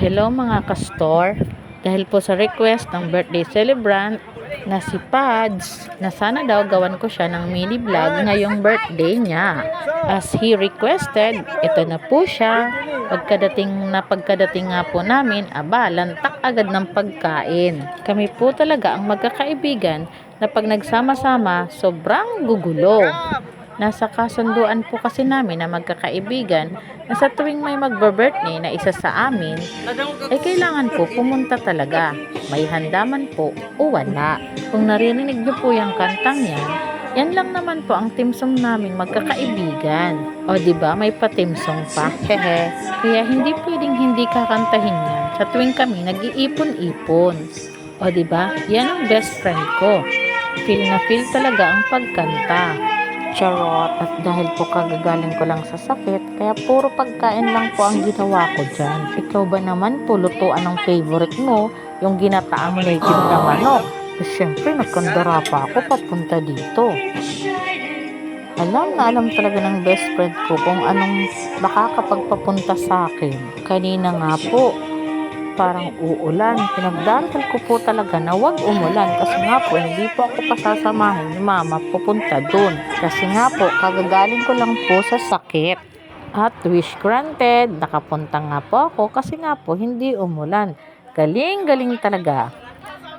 Hello mga kastor. Dahil po sa request ng birthday celebrant na si Pads, na sana daw gawan ko siya ng mini vlog ngayong birthday niya. As he requested, ito na po siya. Pagkadating na pagkadating nga po namin, aba, lantak agad ng pagkain. Kami po talaga ang magkakaibigan na pag nagsama-sama, sobrang gugulo. Nasa kasunduan po kasi namin na magkakaibigan na sa tuwing may magbe-birthday na isa sa amin, ay kailangan po pumunta talaga. May handaman po o wala. Kung naririnig niyo po yung kantang yan, yan lang naman po ang timsong namin magkakaibigan. O ba may patimsong pa? Hehe. Kaya hindi pwedeng hindi kakantahin yan sa tuwing kami nag-iipon-ipon. O ba? Yan ang best friend ko. Feel na feel talaga ang pagkanta. Charot. At dahil po kagagaling ko lang sa sakit, kaya puro pagkain lang po ang ginawa ko dyan. Ikaw ba naman po lutuan ng favorite mo, yung ginataang legit na manok? Eh, syempre, nagkandara pa ako papunta dito. Alam na alam talaga ng best friend ko kung anong makakapagpapunta sa akin. Kanina nga po, parang uulan. Pinagdarasal ko po talaga na wag umulan kasi nga po hindi po ako pasasamahin ni mama pupunta dun. Kasi nga po kagagaling ko lang po sa sakit. At wish granted, nakapunta nga po ako kasi nga po hindi umulan. Galing-galing talaga.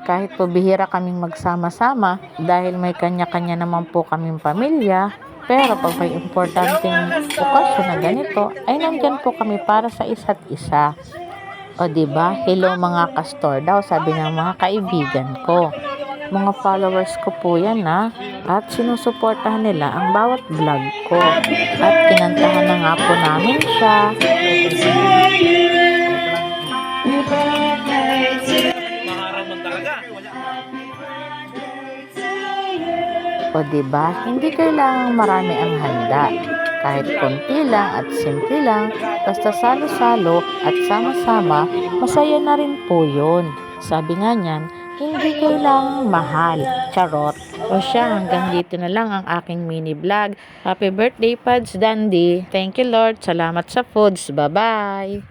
Kahit po bihira kaming magsama-sama dahil may kanya-kanya naman po kaming pamilya, pero pag may importanteng okasyon na ganito, ay nandyan po kami para sa isa't isa. O ba? Hello mga kastor daw, sabi ng mga kaibigan ko. Mga followers ko po yan ha. At sinusuportahan nila ang bawat vlog ko. At kinantahan na nga po namin siya. O ba? Hindi kailangang marami ang handa. Kahit konti lang at simple lang, basta salo-salo at sama-sama, masaya na rin po yun. Sabi nga niyan, hindi kailangang mahal. Charot. O siya, hanggang dito na lang ang aking mini vlog. Happy birthday, Pads Dandy. Thank you, Lord. Salamat sa foods. Bye-bye.